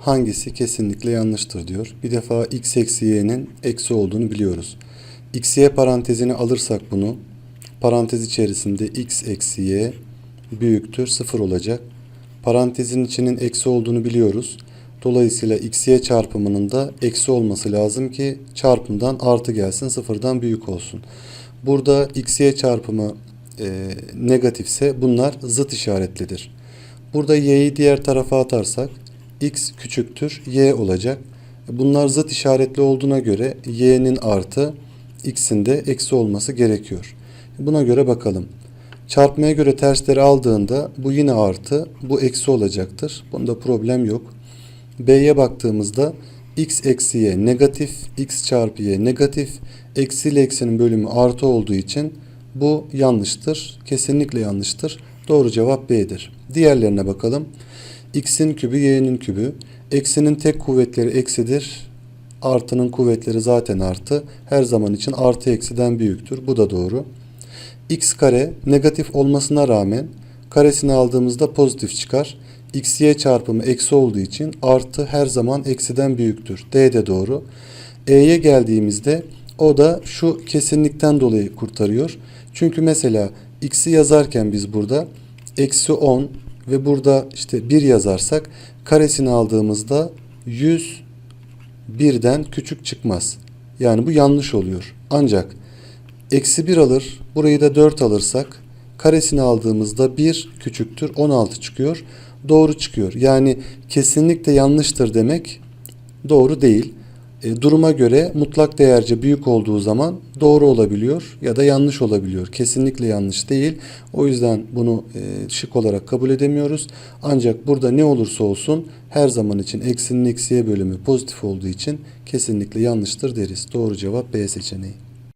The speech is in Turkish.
hangisi kesinlikle yanlıştır diyor. Bir defa x eksi y'nin eksi olduğunu biliyoruz. x y parantezini alırsak bunu parantez içerisinde x eksi y büyüktür 0 olacak. Parantezin içinin eksi olduğunu biliyoruz. Dolayısıyla x y çarpımının da eksi olması lazım ki çarpımdan artı gelsin sıfırdan büyük olsun. Burada x y çarpımı e, negatifse bunlar zıt işaretlidir. Burada y'yi diğer tarafa atarsak x küçüktür y olacak. Bunlar zıt işaretli olduğuna göre y'nin artı x'in de eksi olması gerekiyor. Buna göre bakalım. Çarpmaya göre tersleri aldığında bu yine artı, bu eksi olacaktır. Bunda problem yok. B'ye baktığımızda x eksi y negatif, x çarpı y negatif, eksi ile eksinin bölümü artı olduğu için bu yanlıştır. Kesinlikle yanlıştır. Doğru cevap B'dir. Diğerlerine bakalım. X'in kübü y'nin kübü. Eksinin tek kuvvetleri eksidir. Artının kuvvetleri zaten artı. Her zaman için artı eksiden büyüktür. Bu da doğru. x kare negatif olmasına rağmen karesini aldığımızda pozitif çıkar. x y çarpımı eksi olduğu için artı her zaman eksiden büyüktür. D de doğru. E'ye geldiğimizde o da şu kesinlikten dolayı kurtarıyor. Çünkü mesela x'i yazarken biz burada eksi 10 ve burada işte 1 yazarsak karesini aldığımızda 100 birden küçük çıkmaz. Yani bu yanlış oluyor. Ancak eksi 1 alır burayı da 4 alırsak karesini aldığımızda 1 küçüktür 16 çıkıyor. Doğru çıkıyor. Yani kesinlikle yanlıştır demek doğru değil. E, duruma göre mutlak değerce büyük olduğu zaman doğru olabiliyor ya da yanlış olabiliyor. Kesinlikle yanlış değil. O yüzden bunu e, şık olarak kabul edemiyoruz. Ancak burada ne olursa olsun her zaman için eksinin eksiye bölümü pozitif olduğu için kesinlikle yanlıştır deriz. Doğru cevap B seçeneği.